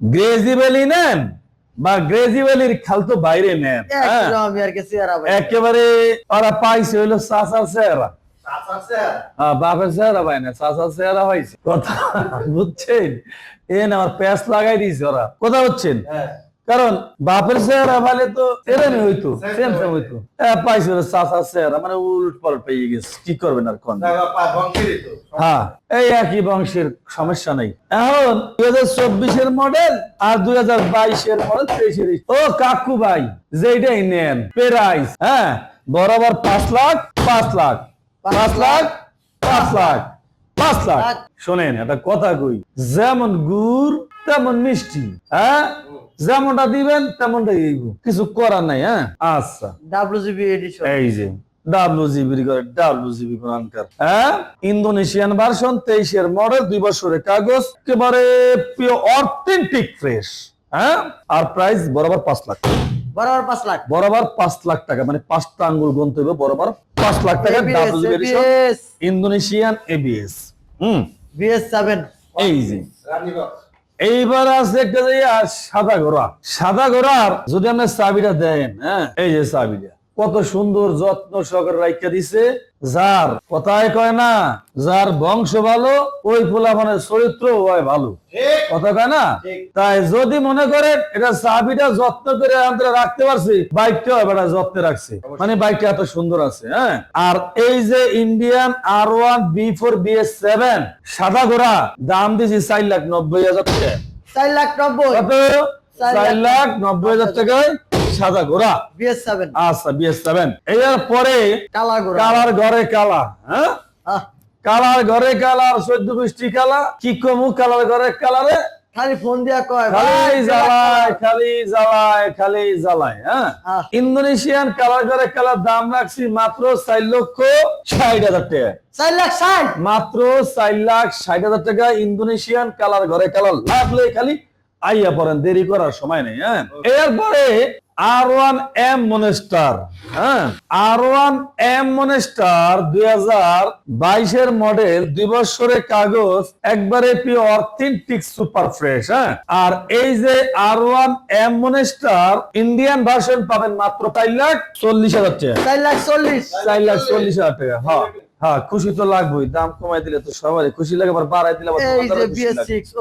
গ্রেজি valley নেন বা গ্রেজি ভ্যালির খালতো বাইরে নেন হ্যাঁ? আমি আর কি চেহারা একেবারে ওরা পাইছে হইল চাচার চেহারা। হ্যাঁ, বাপের চেহারা পাই না চাচার চেহারা পাইছে কথা বুঝছেন? এ না আমার প্যাস লাগাই দিয়েছে ওরা। কথা হচ্ছেন হ্যাঁ। কারণ বাপের চেহারা ভালে তো এরমই হইতো সেম সেম হইতো। এ, পাইছে হলো চাচার চেহারা মানে উল্ট পাল্ট পেয়ে গেছে কি করবেন আর কোন? হ্যাঁ এই একই বংশের সমস্যা নেই। এখন দুই হাজার চব্বিশের মডেল আর দুই হাজার বাইশের মডেল তেইশের। ও কাকু ভাই যেটাই নেন প্রাইস হ্যাঁ বরাবর পাঁচ লাখ পাঁচ লাখ পাঁচ লাখ পাঁচ লাখ। পাঁচ লাখ। শোনেন একটা কথা কই যেমন গুড় তেমন মিষ্টি হ্যাঁ? যেমনটা দিবেন কিছু করার নাই হ্যাঁ? আচ্ছা। ডাব্লিউজিবি এডিশন এই যে করে কোরআনকার হ্যাঁ? ইন্দোনেশিয়ান ভার্সন তেইশের মডেল দুই বছরের কাগজ একেবারে অথেন্টিক ফ্রেশ হ্যাঁ? আর প্রাইস বরাবর পাঁচ লাখ। বরাবর পাঁচ লাখ। বরাবর পাঁচ লাখ টাকা মানে পাঁচটা আঙ্গুল গুনতে হবে বরাবর পাঁচ লাখ টাকা ইন্দোনেশিয়ান এবিএস হুম। বিএস সেভেন এই যে। এইবার আছে একটা সাদা ঘোড়া। সাদা ঘোড়ার যদি আপনি চাবিটা দেন হ্যাঁ এই যে চাবিটা। কত সুন্দর যত্ন সহকারে রাইখা দিছে। যার কথায় কয় না যার বংশ ভালো ওই পোলা মানে চরিত্র হয় ভালো। কথা কয় না? তাই যদি মনে করেন এটা চাবিটা যত্ন করে আমরা রাখতে পারছি বাইকটা এবার যত্নে রাখছে। মানে বাইকটা এত সুন্দর আছে হ্যাঁ? আর এই যে Indian R one B four B S seven সাদা ঘোড়া দাম দিছি চার লাখ নব্বই হাজার টাকা। চার লাখ নব্বই। কত? চার লাখ নব্বই হাজার টাকায় সাদা ঘোড়া বিএস সেভেন আচ্ছা বি এস সেভেন এর পরে কালা গোড়া। কালার ঘরে কালা হ্যাঁ? কালার ঘরে কালার চোদ্দ বৃষ্টি কালা কি কমু কালার ঘরে কালারে? খালি ফোন দিয়া কয় খালি জ্বালায় খালি জ্বালায় খালি জ্বালায় হ্যাঁ? ইন্দোনেশিয়ান কালার করে কালার দাম রাখছি মাত্র চার লক্ষ ষাট হাজার টাকা। চার লাখ ষাট? মাত্র চার লাখ ষাট হাজার টাকা ইন্দোনেশিয়ান কালার ঘরে কালার লাগলে খালি আইয়া পড়েন দেরি করার সময় নেই হ্যাঁ? এরপরে আর ওয়ান এম মনেস্টার হ্যাঁ? আর ওয়ান এম মনেস্টার দুই হাজার বাইশের মডেল দুই বছরের কাগজ একবারে পিওর অথেন্টিক সুপার ফ্রেশ হ্যাঁ? আর এই যে R one M monster Indian version পাবেন মাত্র চার লাখ চল্লিশ হাজার টাকা। চার লাখ চল্লিশ। চার লাখ চল্লিশ হাজার টাকা হ্যাঁ। হ্যাঁ খুশি তো লাগবেই দাম কমাই দিলে তো সবারই খুশি লাগে আবার বাড়াই দিলে হ্যাঁ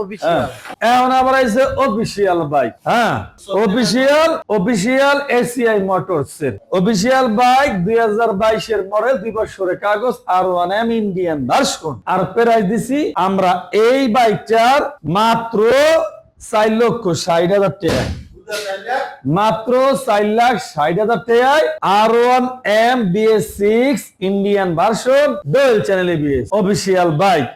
অফিসিয়াল এখন আবার আইছে অফিসিয়াল বাইক হ্যাঁ অফিসিয়াল অফিসিয়াল এসিআই মোটরস এর অফিসিয়াল বাইক দুই হাজার বাইশের মডেল দুই বছরের কাগজ আর ওয়ান এম ইন্ডিয়ান ভার্সন আর প্রাইস দিছি আমরা এই বাইকটার মাত্র চার লক্ষ ষাট হাজার টাকা। মাত্র চার লাখ ষাট হাজার টাকায় R one M BS six Indian version dual channel BS official bike